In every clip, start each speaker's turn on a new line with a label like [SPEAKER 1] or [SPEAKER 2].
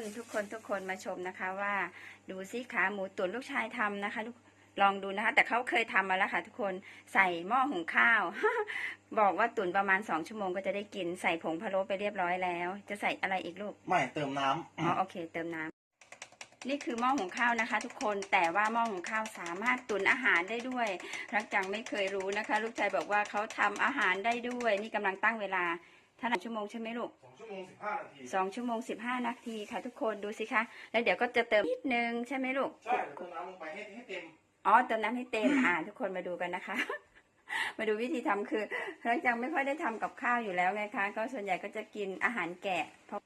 [SPEAKER 1] นทุกคนทุกคนมาชมนะคะว่าดูซิขาหมูตุ๋นลูกชายทำนะคะลูกลองดูนะคะ แต่เขาเคยทำมาแล้วค่ะ ทุกคนใส่หม้อหุงข้าว บอกว่าตุ๋นประมาณสองชั่วโมงก็จะได้กินใส่ผงพะโล้ไปเรียบร้อยแล้ว จะใส่อะไรอีกลูก
[SPEAKER 2] ไม่เติมน้ำ
[SPEAKER 1] อ๋อโอเค เติมน้ำนี่คือหม้อหุงข้าวนะคะ ทุกคนแต่ว่าหม้อหุงข้าวสามารถตุนอาหารได้ด้วยรักจังไม่เคยรู้นะคะ ลูกชายบอกว่าเขาทำอาหารได้ด้วย นี่กำลังตั้งเวลาเท่าไหร่ชั่วโมงใช่ไหมลูก
[SPEAKER 2] สองชั่วโมงสิบห้านาที
[SPEAKER 1] สองชั่วโมงสิบห้านาทีค่ะทุกคนดูสิคะ แล้วเดี๋ยวก็จะเติมนิดนึงใช่ไหมลูก
[SPEAKER 2] ใช่เติมน้ำลงไปให้ให้เต็ม
[SPEAKER 1] อ๋อเติมน้ำให้เต็มอ่าทุกคนมาดูกันนะคะ มาดูวิธีทำคือรักจังไม่ค่อยได้ทำกับข้าวอยู่แล้วไงคะ ก็ส่วนใหญ่ก็จะกินอาหารแกะ เพราะ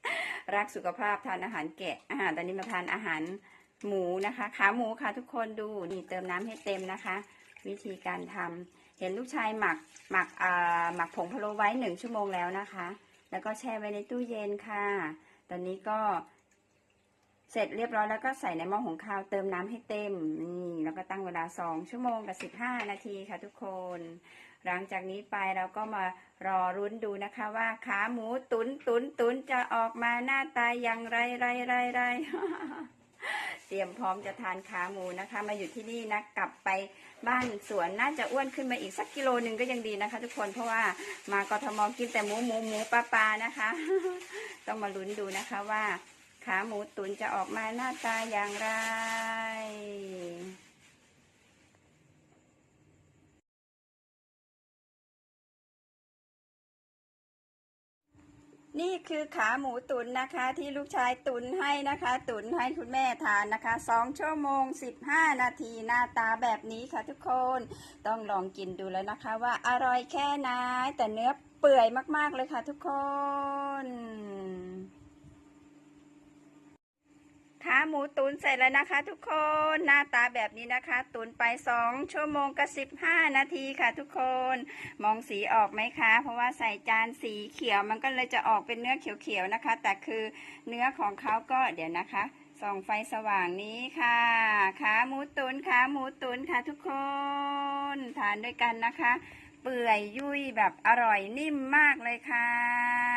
[SPEAKER 1] รักสุขภาพทานอาหารแกะอาหารตอนนี้มาทานอาหารหมูนะคะ ขาหมูค่ะทุกคนดูนี่เติมน้ำให้เต็มนะคะ วิธีการทำเห็นลูกชายหมักหมักอ่าหมักผงพะโล้ไว้หนึ่งชั่วโมงแล้วนะคะ แล้วก็แช่ไว้ในตู้เย็นค่ะ ตอนนี้ก็เสร็จเรียบร้อยแล้วก็ใส่ในหม้อหุงข้าวเติมน้ำให้เต็มนี่แล้วก็ตั้งเวลาสองชั่วโมงกับสิบห้านาทีค่ะทุกคน หลังจากนี้ไปเราก็มารอรุ้นดูนะคะว่าขาหมูตุนตุนตุนจะออกมาหน้าตาอย่างไรไรไรไร เตรียมพร้อมจะทานขาหมูนะคะ มาอยู่ที่นี่นะกลับไปบ้านสวนน่าจะอ้วนขึ้นมาอีกสักกิโลหนึ่งก็ยังดีนะคะ ทุกคนเพราะว่ามากทมกินแต่หมูหมูหมูปลาปลานะคะ ต้องมาลุ้นดูนะคะว่า ขาหมูตุ๋นจะออกมาหน้าตาอย่างไร นี่คือขาหมูตุ๋นนะคะ ที่ลูกชายตุ๋นให้นะคะ ตุ๋นให้คุณแม่ทานนะคะสองชั่วโมงสิบห้านาทีหน้าตาแบบนี้ค่ะทุกคน ต้องลองกินดูแล้วนะคะ ว่าอร่อยแค่ไหนแต่เนื้อเปื่อยมากๆเลยค่ะทุกคน ขาหมู ตุ๋นเสร็จแล้วนะคะทุกคนหน้าตาแบบนี้นะคะ ตุ๋นไปสองชั่วโมงกับสิบห้านาทีค่ะทุกคน มองสีออกไหมคะ เพราะว่าใส่จานสีเขียวมันก็เลยจะออกเป็นเนื้อเขียวๆนะคะ แต่คือเนื้อของเขาก็เดี๋ยวนะคะส่องไฟสว่างนี้ค่ะขาหมูตุนขาหมูตุนค่ะทุกคน ทานด้วยกันนะคะ เปื่อยยุ่ยแบบอร่อยนิ่มมากเลยค่ะ